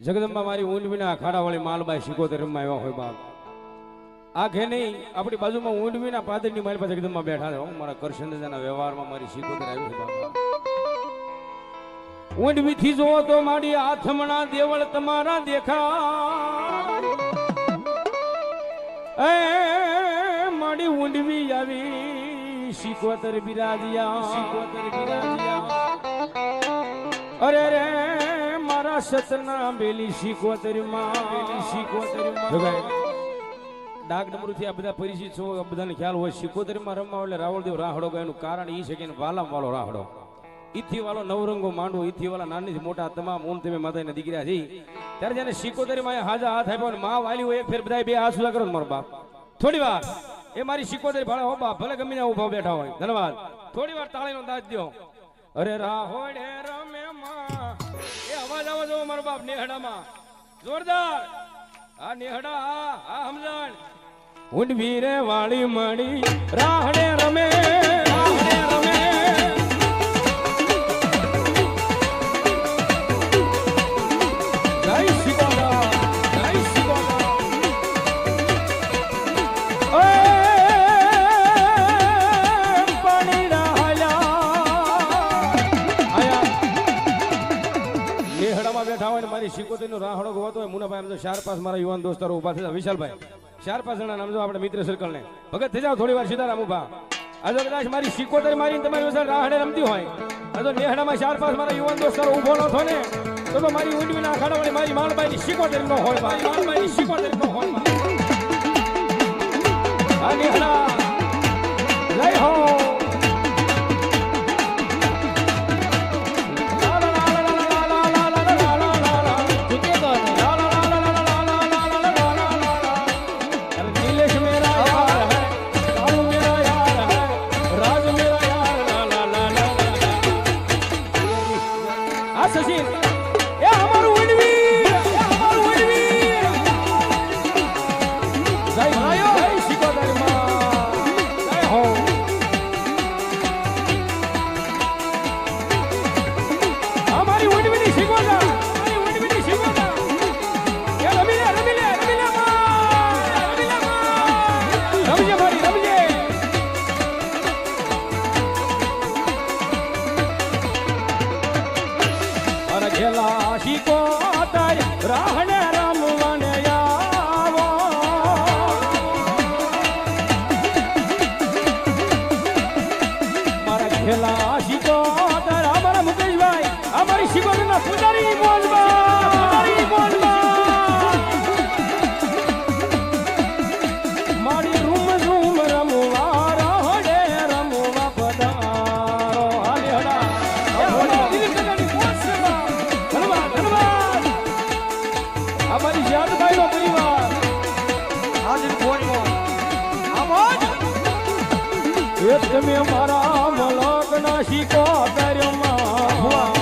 જગદંબા મારી ઊંડવીના અખાડાવાળી માલબાઈ શીખોતર રમવા આવ્યા હોય બાપ. આખે નહીં આપણી બાજુમાં ઊંડવીના પાદરની મારી પાસે જગદંબા બેઠા છે. હો. મારા કરશનદાના વ્યવહારમાં મારી શીખોતર આવી છે બાપા. ઊંડવી થી જોવો તો મારી આથમણા દેવળ તમારા દેખા એ મારી ઊંડવી આવી શીખોતર બિરાજ્યા. શીખોતર બિરાજ્યા. અરે રે મારા સતના બેલી શીખોતરીમાં બેલી શીખોતરીમાં ડાક ડમરૂથી આ બધા પરિચિત છો આ બધાને ખ્યાલ હોય શીખોતરીમાં રમવા એટલે રાવળદેવ રાહડો ગયો એનું કારણ એ છે કે વાલામ વાળો રાહડો. ઈથી વાળો નવરંગો માંડવો ઈથી વાળા નાની મોટા તમામ ઓમ તમે માતાના દીકરા છે ત્યારે જેને શીખોતરીમાં માં હાજા હાથ આપ્યો મા વાલી હોય એક ફેર બધા બે હાથ સુધા કરો મારો બાપ. થોડી વાર. એ મારી શીખોતરી ભાડે હો બાપ ભલે ગમીને ઊભા બેઠા હોય. ધન્યવાદ. થોડી વાર તાળીનો દાજ દો અરે રાહોડે મારો બાપ નેહડામાં. જોરદાર. આ નેહડા, આ આ સમજણ. ઊંડવી રે વાળી મળી, રાહણે રમે. તો ચાર પાંચ મારા યુવાન દોસ્તારો ઊભા થયા. વિશાલભાઈ, ચાર પાંચ જણા નામ જો આપણે મિત્ર સર્કલ ને. ભગત થઈ જાવ થોડી વાર, સીતારામ ઊભા આજે કદાચ મારી સિકોતર મારી તમારી પાસે રાહડે રમતી હોય. આજે નેહડામાં ચાર પાંચ મારા યુવાન દોસ્તારો ઊભો ન થો ને, તો મારી ઊંડવીના અખાડાવાળી મારી માલબાઈની સિકોતર નો હોય મારી માલબાઈની સિકોતર નો હોય iyileşme. મારા તમે મારા મલકના શીખો કર્યમાં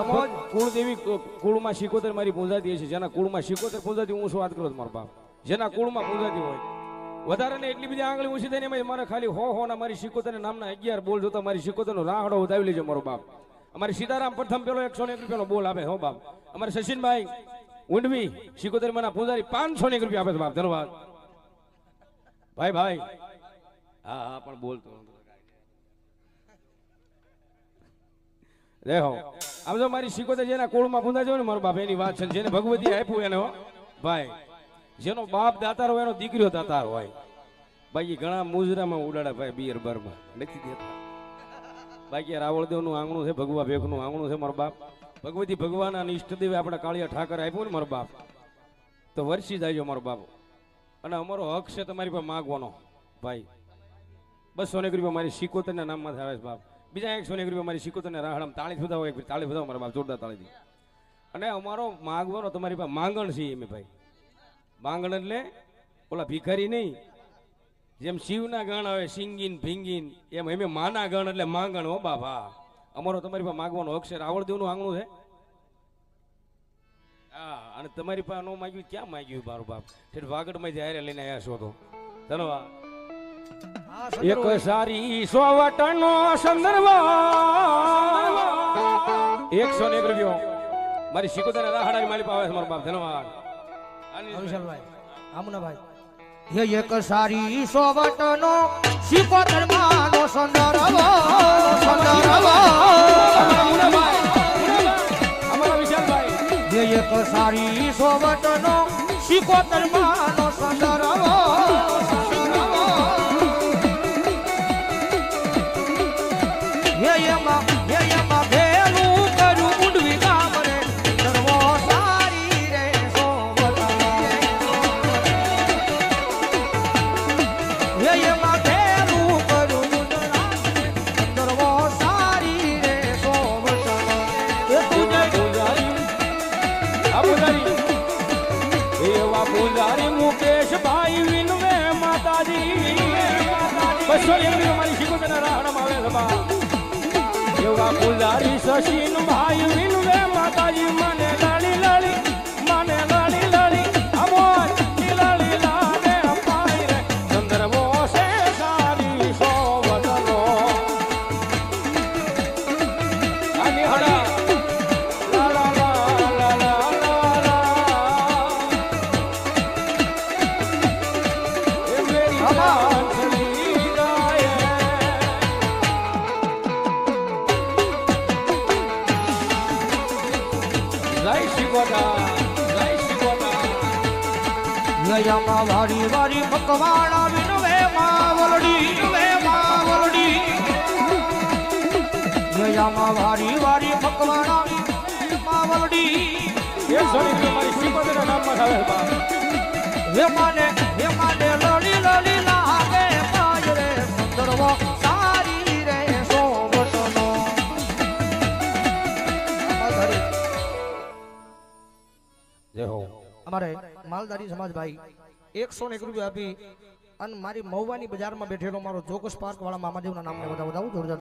લગભગ કુળદેવી કુળમાં શિકોતર મારી પૂંજાતી હશે. જેના કુળમાં શિકોતર પૂંજાતી હું શું વાત કરું મારા બાપ? જેના કુળમાં પૂંજાતી હોય. વધારે ને એટલી બધી આંગળી ઊંચી થઈને મારે ખાલી હો હો ના મારી શિકોતર નામના અગિયાર બોલ જોતા મારી શિકોતર નો રાહડો વધાવી લેજો મારો બાપ. અમારી સીતારામ પ્રથમ પેલો એકસો ને એક રૂપિયાનો બોલ આપે, હો બાપ. અમારે સચિનભાઈ ઊંડવી શિકોતર મારા પૂંજારી પાંચસો ને એક રૂપિયા આપે છે બાપ, ધન્યવાદ. ભાઈ ભાઈ. હા હા, પણ બોલતો. દેહો આમ જો મારી શીખોતે જેના કોળમાં પૂંધા ને મારો બાપ, એની વાત છે જેને ભગવતી આપ્યું એને ભાઈ, જેનો બાપ દાતાર હોય એનો દીકરીઓ દાતાર હોય. બાકી ઘણા મુજરામાં ઉડાડા ભાઈ બિયર બારમાં, નથી દેતા. બાકી રાવળદેવનું આંગણું છે, ભગવા ભેખનું આંગણું છે મારો બાપ. ભગવતી ભગવાન અને ઈષ્ટદેવે આપણા કાળિયા ઠાકર આપ્યું ને મારો બાપ. તો વર્ષી જાય મારો બાપ. અને અમારો હક છે તમારી પાસે માગવાનો. ભાઈ, બસો ને રૂપિયા મારી શિકોતરના નામમાં થાય છે બાપ. બીજા એકસો ને રૂપિયા મારી તો રાહણ તાળી ફુદાવો એક તાળી ફુદાવો મારા બાપ જોરદાર તાળીથી અને અમારો માગવાનો તમારી પાસે માંગણ છે એમ ભાઈ. માંગણ એટલે ઓલા ભિખારી નહીં, જેમ શિવના ગણ આવે, સિંગીન, ભીંગીન, એમ એમ માના ગણ એટલે માંગણ, હો બાપા. અમારો તમારી પાસે માગવાનો અક્ષર આવડદેવનું આંગણું છે. હા, અને તમારી પાસે ન માગ્યું, ક્યાં માગ્યું મારું બાપ ઠેઠ વાગડમાં જ્યારે લઈને આવ્યા છો તો. ધન્યવાદ એક સારી હોય. સારી સોવટનો સંદર્ભ. એકસો ને એક રૂપિયો મારી શિકોતર રાહડાની માલી છે મારો બાપ. ધન્યવાદ. વિશાલભાઈ આમુનાભાઈ. હે એક સારી સોવટનો શીખોતર માનો સંદર્ભ. સંદર્ભ અમારા વિશાલભાઈ હે એક સારી સોવટનો શીખોતર માનો માતાજી. બસો એક મારી શિકોતરના રાહડામાં આવે છે એવા પૂજારી શશીન ભાઈ વિનવે માતાજી મને નયામાં વારી વારી મકવાણા વિનવે માવલડી વિનવે માવલડી. નયામાં વારી વારી મકવાણા માવલડી. એ સોની મારી શ્રીપદના નામમાં આવે બા. હે માને હે માને લડી લડી લાગે પાય રે સુંદરવો. સારી રે સોવટનો જય હો. અમારે માલધારી સમાજ ભાઈ એકસો ને એક રૂપિયા આપી અને મારી મહુવાની બજારમાં બેઠેલો મારો ચોકસ પાર્ક વાળા મામાદેવના નામને બધા બધા જોરદાર.